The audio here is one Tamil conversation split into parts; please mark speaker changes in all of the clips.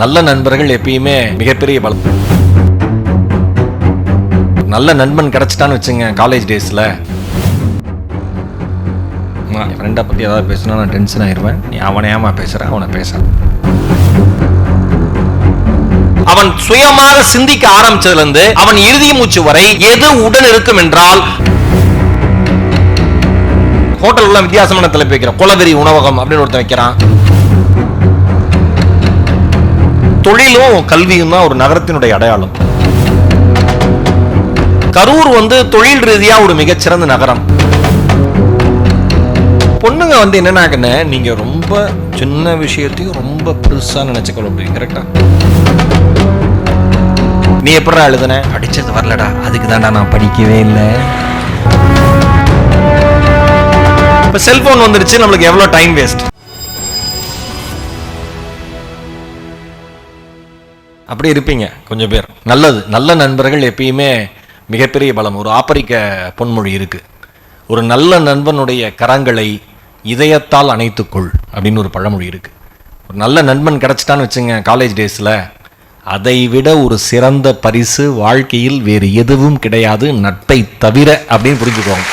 Speaker 1: நல்ல நண்பர்கள் எப்பயுமே மிகப்பெரிய பலம். நல்ல நண்பன் கிடைச்சிட்டான்னு வச்சுங்க காலேஜ் டேஸில் என் ஃப்ரெண்டை பற்றி ஏதாவது பேசினா நான் டென்ஷன் ஆயிடுவேன் நீ அவனை ஏமா பேசுகிற அவனை பேச. அவன் சுயமாக சிந்திக்க ஆரம்பிச்சதுலேருந்து அவன் இறுதி மூச்சு வரை எது உடன் இருக்கும் என்றால் ஹோட்டல் உள்ள வித்தியாசமான தலைப்பு வைக்கிறான். குலவெறி உணவகம் அப்படின்னு ஒருத்தன் வைக்கிறான். தொழிலும் கல்வியும் தான் ஒரு நகரத்தினுடைய அடையாளம். கரூர் வந்து தொழில் ரீதியா ஒரு மிகச்சிறந்த நகரம். பொண்ணுங்க வந்து என்னன்னாக்குன்னு நீங்க ரொம்ப சின்ன விஷயத்தையும் ரொம்ப பெருசா நினைச்சுக்கொள்ள முடியும் கரெக்டா நீ எப்படா எழுதுன? அடிச்சது வரலடா அதுக்கு தான்டா நான் படிக்கவே இல்லை. இப்ப செல்போன் வந்துருச்சு நம்மளுக்கு எவ்வளவு டைம் வேஸ்ட் அப்படி இருப்பீங்க கொஞ்சம் பேர். நல்லது. நல்ல நண்பர்கள் எப்பயுமே மிகப்பெரிய பலம். ஒரு ஆப்பிரிக்க பொன்மொழி இருக்குது ஒரு நல்ல நண்பனுடைய கரங்களை இதயத்தால் அணைத்துக்கொள் அப்படின்னு ஒரு பழமொழி இருக்குது ஒரு நல்ல நண்பன் கிடச்சிட்டான்னு வச்சுங்க காலேஜ் டேஸில் அதை விட ஒரு சிறந்த பரிசு வாழ்க்கையில் வேறு எதுவும் கிடையாது. நட்பை தவிர அப்படின்னு புரிஞ்சுக்கோங்க.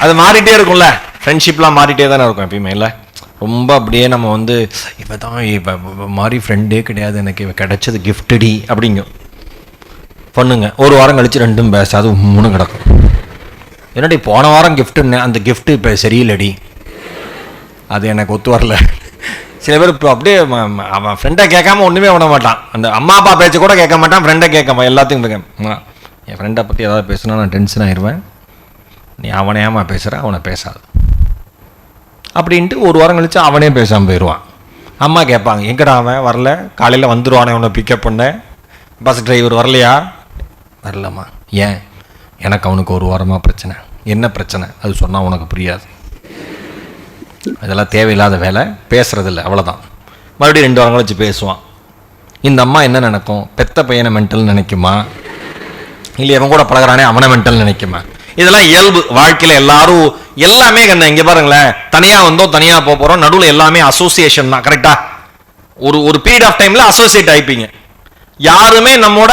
Speaker 1: அது மாறிட்டே இருக்கும்ல. ஃப்ரெண்ட்ஷிப்லாம் மாறிட்டே தானே இருக்கும் எப்பயுமே இல்லை? ரொம்ப அப்படியே நம்ம வந்து இப்போ தான் இப்போ மாதிரி ஃப்ரெண்டே கிடையாது எனக்கு இவ கிடைச்சது கிஃப்டடி அப்படிங்க. பண்ணுங்க. ஒரு வாரம் கழித்து ரெண்டும் பேசாது மூணு கிடக்கும். என்னடி போன வாரம் கிஃப்ட்டுன்னு அந்த கிஃப்ட்டு இப்போ சரியில்லடி. அது எனக்கு ஒத்து வரல. சில பேர் இப்போ அப்படியே அவன் ஃப்ரெண்டை கேட்காம ஒன்றுமே பண்ண மாட்டான். அந்த அம்மா அப்பா பேச்சு கூட கேட்க மாட்டான் ஃப்ரெண்டை கேட்க எல்லாத்தையும் கேட்க என் ஃப்ரெண்டை பற்றி ஏதாவது பேசுனா நான் டென்ஷன் ஆயிடுவேன். நீ அவனை ஏமா பேசுகிற அவனை பேசாது. அப்படின்ட்டு ஒரு வாரம் கழிச்சு அவனே பேசாமல் போயிடுவான் அம்மா கேட்பாங்க எங்கடா அவன்? வரல. காலையில் வந்துடுவானே அவனை பிக்கப் பண்ண. பஸ் டிரைவர் வரலையா? வரலம்மா. ஏன்? எனக்கு அவனுக்கு ஒரு வாரமாக பிரச்சனை. என்ன பிரச்சனை? அது சொன்னால் உனக்கு புரியாது. அதெல்லாம் தேவையில்லாத வேலை. பேசுறதில்ல. அவ்வளோதான் மறுபடியும் ரெண்டு வாரம் கழிச்சு பேசுவான். இந்த அம்மா என்ன நினைக்கும்? பெத்த பையனை மென்டல் நினைக்குமா? இல்லை இவன் கூட பழகுறானே அவனை மென்டல் நினைக்குமா? இதெல்லாம் இயல்பு வாழ்க்கையில் எல்லாரும் எல்லாமே கண்ண இங்கே பாருங்களேன் தனியாக வந்தோம் தனியாக போக போகிறோம் நடுவில் எல்லாமே அசோசியேஷன் தான் கரெக்டாக ஒரு ஒரு பீரியட் ஆஃப் டைமில் அசோசியேட் ஆகிப்பீங்க யாருமே நம்மோட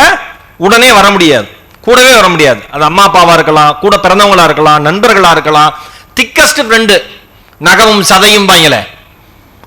Speaker 1: உடனே வர முடியாது கூடவே வர முடியாது. அது அம்மா அப்பாவாக இருக்கலாம் கூட பிறந்தவங்களா இருக்கலாம் நண்பர்களாக இருக்கலாம் திக்கஸ்ட் ஃப்ரெண்டு நகமும் சதையும் பாங்கல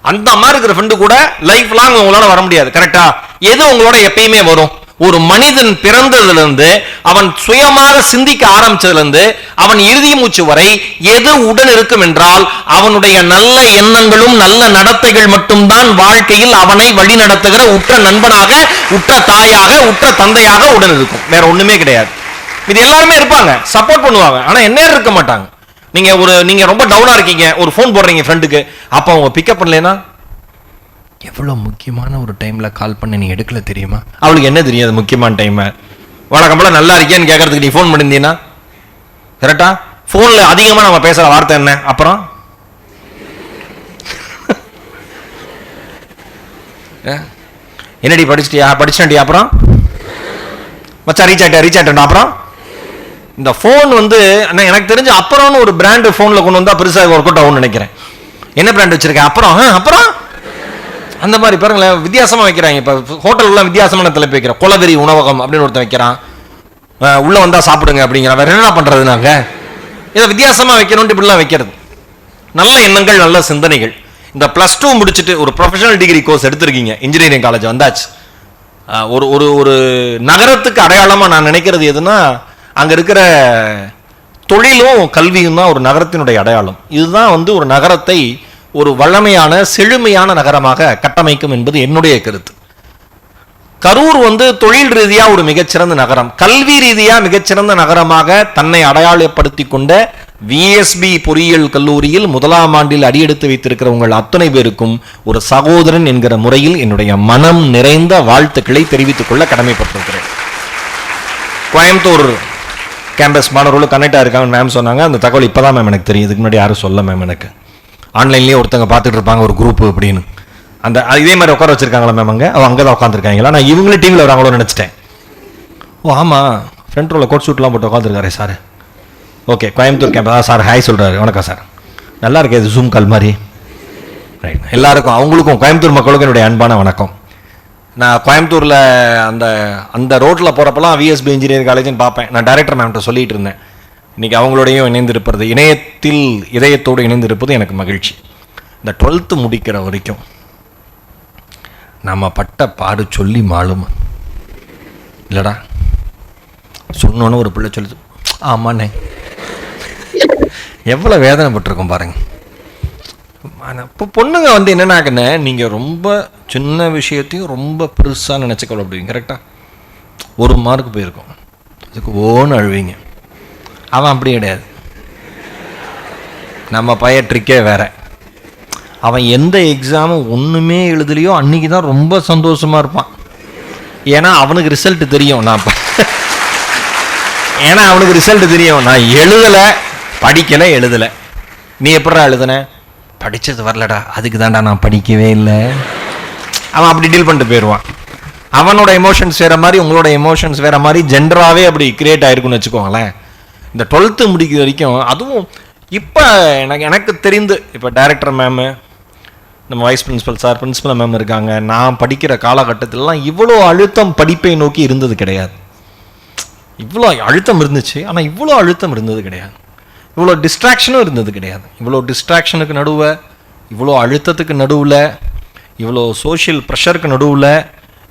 Speaker 1: அந்த மாதிரி இருக்கிற ஃப்ரெண்டு கூட லைஃப் லாங் உங்களால வர முடியாது கரெக்டாக எது உங்களோட எப்பயுமே வரும்? ஒரு மனிதன் பிறந்ததிலிருந்து அவன் சுயமாக சிந்திக்க ஆரம்பிச்சதிலிருந்து அவன் இறுதி மூச்சு வரை எது உடன் இருக்கும் என்றால் அவனுடைய நல்ல எண்ணங்களும் நல்ல நடத்தைகள் மட்டும்தான் வாழ்க்கையில் அவனை வழி நடத்துகிற உற்ற நண்பனாக உற்ற தாயாக உற்ற தந்தையாக உடன் இருக்கும். வேற ஒண்ணுமே கிடையாது. இது எல்லாருமே இருப்பாங்க. சப்போர்ட் பண்ணுவாங்க. ஆனா என்ன இருக்க மாட்டாங்க. நீங்க ஒரு நீங்க ரொம்ப டவுனா இருக்கீங்க. ஒரு ஃபோன் போடுறீங்க ஃப்ரெண்டுக்கு அப்ப அவங்க பிக்கப் பண்ணலைன்னா எவ்வளோ முக்கியமான ஒரு டைம்ல கால் பண்ண நீ எடுக்கல தெரியுமா? அவளுக்கு என்ன தெரியும் அது முக்கியமான டைமை வழக்கம்போல நல்லா இருக்கியான்னு கேட்கறதுக்கு நீ ஃபோன் பண்ணியிருந்தீங்கன்னா கரெக்டா ஃபோன்ல அதிகமாக நம்ம பேசுகிற வார்த்தை என்ன? அப்புறம்? என்னடி படிச்சிட்டியா? படிச்சிட்டியா அப்புறம்? மச்சா ரீச் ஆயிட்டா ரீச் ஆகிட்டா அப்புறம்? இந்த ஃபோன் வந்து அண்ணா, எனக்கு தெரிஞ்சு அப்புறம்னு ஒரு பிராண்டு ஃபோனில் கொண்டு வந்தால் பெருசாக ஒர்க் அவுட் ஆகும்னு நினைக்கிறேன். என்ன பிராண்ட் வச்சிருக்கேன் அப்புறம் அப்புறம்? அந்த மாதிரி பாருங்களேன் வித்தியாசமாக வைக்கிறாங்க. இப்போ ஹோட்டல்லாம் வித்தியாசமான தலைப்பு வைக்கிறோம். குலவெறி உணவகம் அப்படின்னு ஒருத்தன் வைக்கிறான். உள்ளே வந்தால் சாப்பிடுங்க அப்படிங்கிற வேற என்ன பண்ணுறது நாங்கள் இதை வித்தியாசமாக வைக்கணும்ட்டு இப்படிலாம் வைக்கிறது. நல்ல எண்ணங்கள் நல்ல சிந்தனைகள். இந்த ப்ளஸ் டூ முடிச்சுட்டு ஒரு ப்ரொஃபஷனல் டிகிரி கோர்ஸ் எடுத்திருக்கீங்க. இன்ஜினியரிங் காலேஜ் வந்தாச்சு. ஒரு ஒரு ஒரு நகரத்துக்கு அடையாளமாக நான் நினைக்கிறது எதுனா அங்கே இருக்கிற தொழிலும் கல்வியும் தான் ஒரு நகரத்தினுடைய அடையாளம். இதுதான் வந்து ஒரு நகரத்தை ஒரு வளமையான செழுமையான நகரமாக கட்டமைக்கும் என்பது என்னுடைய கருத்து. கரூர் வந்து தொழில் ரீதியாக ஒரு மிகச்சிறந்த நகரம். கல்வி ரீதியாக மிகச்சிறந்த நகரமாக தன்னை அடையாளப்படுத்தி கொண்ட விஎஸ்பி பொறியியல் கல்லூரியில் முதலாம் ஆண்டில் அடியெடுத்து வைத்திருக்கிற உங்கள் அத்தனை பேருக்கும் ஒரு சகோதரன் என்கிற முறையில் என்னுடைய மனம் நிறைந்த வாழ்த்துக்களை தெரிவித்துக் கொள்ள கடமைப்பட்டிருக்கிறேன். கோயம்புத்தூர் கேம்பஸ் மாணவர்களும் கனெக்டாக இருக்காங்க மேம் சொன்னாங்க. அந்த தகவல் இப்போதான் மேம் எனக்கு தெரியும். இதுக்கு முன்னாடி யாரும் சொல்ல மேம் எனக்கு. ஆன்லைன்லேயே ஒருத்தங்க பார்த்துட்டு இருப்பாங்க ஒரு குரூப் அப்படின்னு. அந்த இதே மாதிரி உட்கார வச்சிருக்காங்களா மேம் அங்கே? அவன் அங்கே தான் உட்காந்துருக்காங்களா நான் இவங்களே டீமில் வராங்களோன்னு நினச்சிட்டேன். ஓ ஆமாம் ஃப்ரண்ட் ரோவில் கோட் ஷூட்லாம் போட்டு உட்காந்துருக்காரு sir okay Coimbatore camp sir hi சொல்கிறாரு வணக்கம் சார் நல்லா இருக்கே இது ஜூம் கால் மாதிரி. ரைட் எல்லாருக்கும் அவங்களுக்கும் கோயம்புத்தூர் மக்களுக்கும் என்னுடைய அன்பான வணக்கம். நான் கோயம்புத்தூரில் அந்த அந்த ரோட்டில் போகிறப்பெல்லாம் விஎஸ்பி இன்ஜினியரிங் காலேஜ்னு பார்ப்பேன். நான் டைரக்டர் மேம்கிட்ட சொல்லிகிட்டு இருந்தேன். இன்றைக்கி அவங்களோடையும் இணைந்திருப்பது இணையத்தில் இதயத்தோடு இணைந்திருப்பது எனக்கு மகிழ்ச்சி. இந்த டுவெல்த்து முடிக்கிற வரைக்கும் நம்ம பட்ட பாடு சொல்லி மாளும். இல்லைடா சொன்னோன்னு ஒரு பிள்ளை சொல்லுது ஆமாண்ணே. எவ்வளோ வேதனைப்பட்டிருக்கோம் பாருங்க. இப்போ பொண்ணுங்க வந்து என்னன்னாக்கண்ணே நீங்கள் ரொம்ப சின்ன விஷயத்தையும் ரொம்ப பெருசாக நினச்சிக்கொள்ள அப்படிங்க கரெக்டாக ஒரு மார்க் போயிருக்கோம். அதுக்கு ஓன்னு அழுவீங்க. அவன் அப்படி கிடையாது. நம்ம பைய ட்ரிக்கே வேற. அவன் எந்த எக்ஸாமும் ஒன்றுமே எழுதலையோ அன்றைக்கி தான் ரொம்ப சந்தோஷமாக இருப்பான். ஏன்னா அவனுக்கு ரிசல்ட் தெரியும். நான் ஏன்னா அவனுக்கு ரிசல்ட் தெரியும். நான் எழுதலை படிக்கலை எழுதலை. நீ எப்படா எழுதுன? படித்தது வரலடா. அதுக்கு தான்டா நான் படிக்கவே இல்லை. அவன் அப்படி டீல் பண்ணிட்டு போயிடுவான் அவனோட எமோஷன்ஸ் வேறு மாதிரி உங்களோட எமோஷன்ஸ் வேறு மாதிரி ஜென்டராகவே அப்படி கிரியேட் ஆகிருக்குன்னு வச்சுக்கோங்களேன். இந்த டுவெல்த்து முடிக்கிற வரைக்கும் அதுவும் இப்போ எனக்கு எனக்கு தெரிந்து இப்போ டைரக்டர் மேமு நம்ம vice principal sir principal ma'am இருக்காங்க. நான் படிக்கிற காலகட்டத்திலலாம் இவ்வளோ அழுத்தம் படிப்பை நோக்கி இருந்தது கிடையாது. இவ்வளோ அழுத்தம் இருந்துச்சு ஆனால் இவ்வளோ அழுத்தம் இருந்தது கிடையாது. இவ்வளோ டிஸ்ட்ராக்ஷனும் இருந்தது கிடையாது. இவ்வளோ டிஸ்ட்ராக்ஷனுக்கு நடுவில் இவ்வளோ அழுத்தத்துக்கு நடுவில் இவ்வளோ சோஷியல் ப்ரெஷருக்கு நடுவில்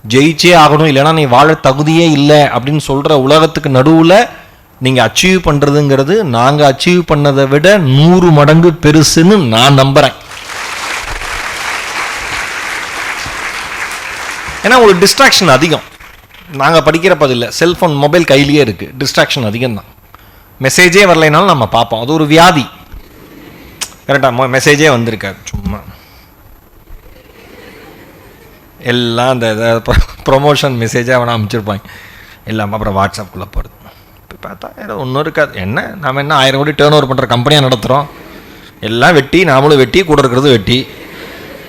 Speaker 1: ஜெயிச்சே ஆகணும் இல்லைன்னா நீ வாழ தகுதியே இல்லை அப்படின்னு சொல்கிற உலகத்துக்கு நடுவில் நீங்கள் அச்சீவ் பண்ணுறதுங்கிறது நாங்கள் அச்சீவ் பண்ணதை விட நூறு மடங்கு பெருசுன்னு நான் நம்புகிறேன் ஏன்னா ஒரு டிஸ்ட்ராக்ஷன் அதிகம். நாங்கள் படிக்கிறப்ப அது இல்லை செல்ஃபோன் மொபைல் கையிலேயே இருக்குது டிஸ்ட்ராக்ஷன் அதிகம் தான் மெசேஜே வரலைனாலும் நம்ம பார்ப்போம். அது ஒரு வியாதி. கரெக்டாக மெசேஜே வந்திருக்காரு சும்மா. எல்லாம் அந்த ப்ரொமோஷன் மெசேஜாக வேணால் அமைச்சிருப்பாங்க எல்லாம் அப்புறம் வாட்ஸ்அப்புக்குள்ளே போகிறது இப்போ பார்த்தா ஏதோ ஒன்றும் இருக்காது என்ன? நாம் என்ன ஆயிரம் கோடி டேர்ன் ஓவர் பண்ணுற கம்பெனியாக நடத்துகிறோம் எல்லாம் வெட்டி நாமளும் வெட்டி கூட இருக்கிறது வெட்டி.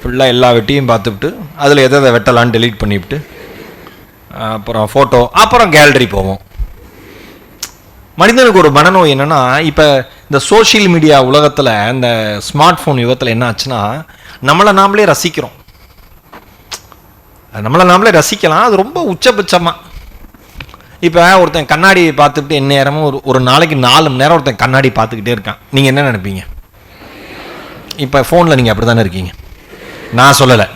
Speaker 1: ஃபுல்லாக எல்லா வெட்டியும் பார்த்துவிட்டு அதில் எதை எதை வெட்டலான்னு டெலீட் பண்ணிவிட்டு அப்புறம் ஃபோட்டோ அப்புறம் கேலரி போவோம். மனிதனுக்கு ஒரு மனநோய் என்னென்னா இப்போ இந்த சோஷியல் மீடியா உலகத்தில் இந்த ஸ்மார்ட் ஃபோன் யுகத்தில் என்ன ஆச்சுன்னா நம்மளை நாமளே ரசிக்கிறோம். நம்மளை நாமளே ரசிக்கலாம் அது ரொம்ப உச்சபட்சமாக இப்போ ஒருத்தன் கண்ணாடி பார்த்துட்டு என் நேரமும் ஒரு ஒரு நாளைக்கு நாலு மணி நேரம் ஒருத்தன் கண்ணாடி பார்த்துக்கிட்டே இருக்கான். நீங்கள் என்ன நினைப்பீங்க? இப்போ ஃபோனில் நீங்கள் அப்படி தானே இருக்கீங்க? நான் சொல்லலை.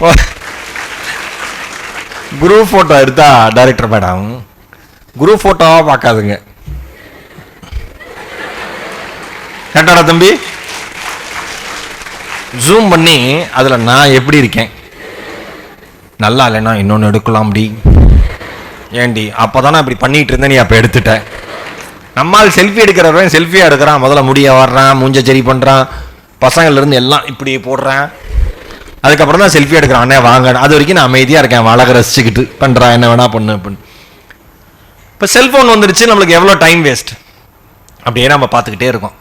Speaker 1: ஃபோ- குரூப் ஃபோட்டோ எடுத்தா டைரக்டர் மேடம் குரூப் ஃபோட்டோவாக பார்க்காதுங்க. தம்பி. ஜூம் பண்ணி அதில் நான் எப்படி இருக்கேன்? நல்லா இல்லைன்னா இன்னொன்று எடுக்கலாம்டி ஏண்டி அப்போ தானே அப்படி பண்ணிட்டு இருந்தேன் நீ அப்போ எடுத்துட்ட. நம்மால் செல்ஃபி எடுக்கிறவன் செல்ஃபியாக எடுக்கிறான். முதல்ல முடிய வர்றான் மூஞ்ச சரி பண்ணுறான் பசங்கள்லேருந்து எல்லாம் இப்படி போடுறேன். அதுக்கப்புறம் தான் செல்ஃபி எடுக்கிறான். அண்ணே வாங்க. அது வரைக்கும் நான் அமைதியாக இருக்கேன். அவன் அழகை ரசிச்சுக்கிட்டு. பண்ணுறான் என்ன வேணா பண்ணு அப்படின்னு. இப்போ செல்ஃபோன் வந்துருச்சு நம்மளுக்கு எவ்வளோ டைம் வேஸ்ட் அப்படியே நம்ம பார்த்துக்கிட்டே இருக்கோம்.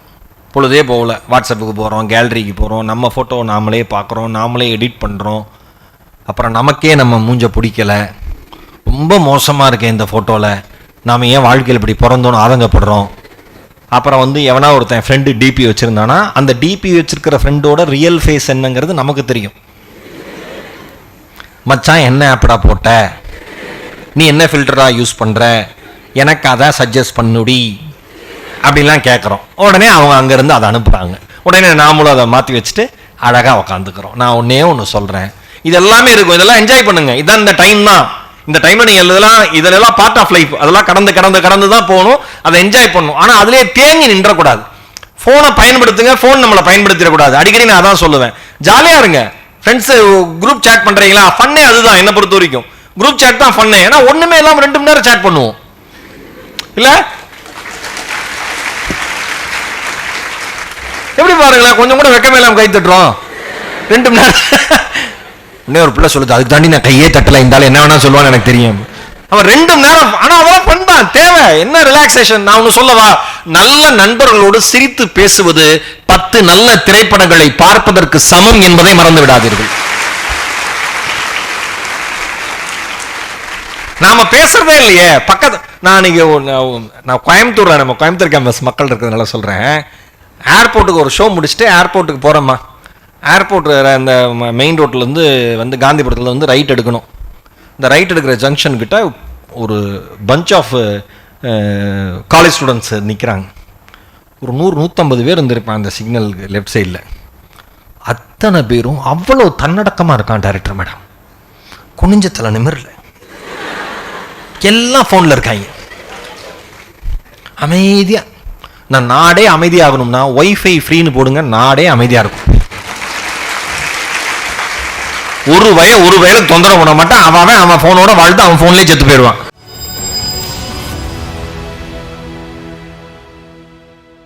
Speaker 1: பொழுதே போகல. வாட்ஸ்அப்புக்கு போகிறோம் கேலரிக்கு போகிறோம் நம்ம ஃபோட்டோ நாமளே பார்க்குறோம் நாமளே எடிட் பண்ணுறோம் அப்புறம் நமக்கே நம்ம மூஞ்ச பிடிக்கலை. ரொம்ப மோசமாக இருக்கேன் இந்த ஃபோட்டோவில் நாம் ஏன் வாழ்க்கையில் இப்படி பிறந்தோன்னு ஆதங்கப்படுறோம்? அப்புறம் வந்து எவனா ஒருத்தன் ஃப்ரெண்டு டிபி வச்சுருந்தானா அந்த டிபி வச்சுருக்கிற ஃப்ரெண்டோட ரியல் ஃபேஸ் என்னங்கிறது நமக்கு தெரியும். மச்சான் என்ன ஆப்டா போட்ட? நீ என்ன ஃபில்டராக யூஸ் பண்ணுற எனக்கு அதை சஜஸ்ட் பண்ணுடி. அப்படிலாம் கேட்குறோம் உடனே அவங்க அங்கேருந்து அதை அனுப்புகிறாங்க உடனே நாமளும் அதை மாற்றி வச்சுட்டு அழகாக உக்காந்துக்கிறோம். நான் ஒன்றே ஒன்று சொல்கிறேன் இது எல்லாமே இருக்கும். இதெல்லாம் என்ஜாய் பண்ணுங்க. இதான் இந்த டைம் தான். இந்த டைம்ல நீங்க இதெல்லாம் இதெல்லாம் பார்ட் ஆஃப் லைஃப் அதெல்லாம் கடந்து கடந்து கடந்து தான் போகணும். அதை என்ஜாய் பண்ணணும். ஆனால் அதிலே தேங்கி நின்றக்கூடாது. ஃபோனை பயன்படுத்துங்க. ஃபோன் நம்மளை பயன்படுத்திடக்கூடாது. அடிக்கடி நான் அதான் சொல்லுவேன். ஜாலியாக இருங்க. ஃப்ரெண்ட்ஸு குரூப் சேட் பண்ணுறீங்களா ஃபன்னே அதுதான் என்னை பொறுத்த வரைக்கும். குரூப் சேட் தான் ஃபன்னு ஏன்னா ஒன்றுமே இல்லாமல் ரெண்டு மணி நேரம் சேட் பண்ணுவோம். இல்லை? எப்படி பாருங்களேன் கொஞ்சம் கூட வெக்கமே இல்லாமல் கை தட்டுறோம். ரெண்டு மணி நேரம். இன்னும் ஒரு பிள்ளை சொல்லுது அதுக்கு தாண்டி நான் கையே தட்டலை இருந்தாலும் என்ன வேணா சொல்லுவான்னு எனக்கு தெரியும். அவன் ரெண்டு மணி நேரம் ஆனா அவன் பண்ணான் தேவை. என்ன ரிலாக்ஸேஷன் நான் ஒன்று சொல்லவா? நல்ல நண்பர்களோடு சிரித்து பேசுவது பத்து நல்ல திரைப்படங்களை பார்ப்பதற்கு சமம் என்பதை மறந்து விடாதீர்கள். நாம பேசுறதே இல்லையே. பக்கத்து நான் நீங்க நான் கோயம்புத்தூர் நம்ம கோயம்புத்தூர் கேம்பஸ் மக்கள் இருக்கிறதுனால சொல்றேன். ஏர்போர்ட்டுக்கு ஒரு ஷோ முடிச்சுட்டு ஏர்போர்ட்டுக்கு போறோம்மா. ஏர்போர்ட் அந்த மெயின் ரோட்டிலேருந்து வந்து காந்திபுரத்தில் வந்து ரைட் எடுக்கணும். இந்த ரைட் எடுக்கிற ஜங்ஷன் கிட்ட ஒரு பஞ்ச் ஆஃப் காலேஜ் ஸ்டூடெண்ட்ஸ் நிற்கிறாங்க ஒரு நூறு நூற்றம்பது பேர் இருந்திருப்பான் அந்த சிக்னல் லெஃப்ட் சைடில் அத்தனை பேரும் அவ்வளோ தன்னடக்கமாக இருக்கான் டேரக்டர் மேடம் குனிஞ்ச தலை நிமிரல. எல்லாம் ஃபோனில் இருக்காங்க. அமைதியாக நான் நாடே அமைதியாகணும்னா ஒய்ஃபை ஃப்ரீன்னு போடுங்க நாடே அமைதியாக இருக்கும். ஒரு வய ஒரு வயலை தொந்தரவு பண்ண மாட்டான். அவன் அவன் அவன் ஃபோனோட வாழ்த்து அவன் ஃபோன்லேயே செத்து போயிடுவான்.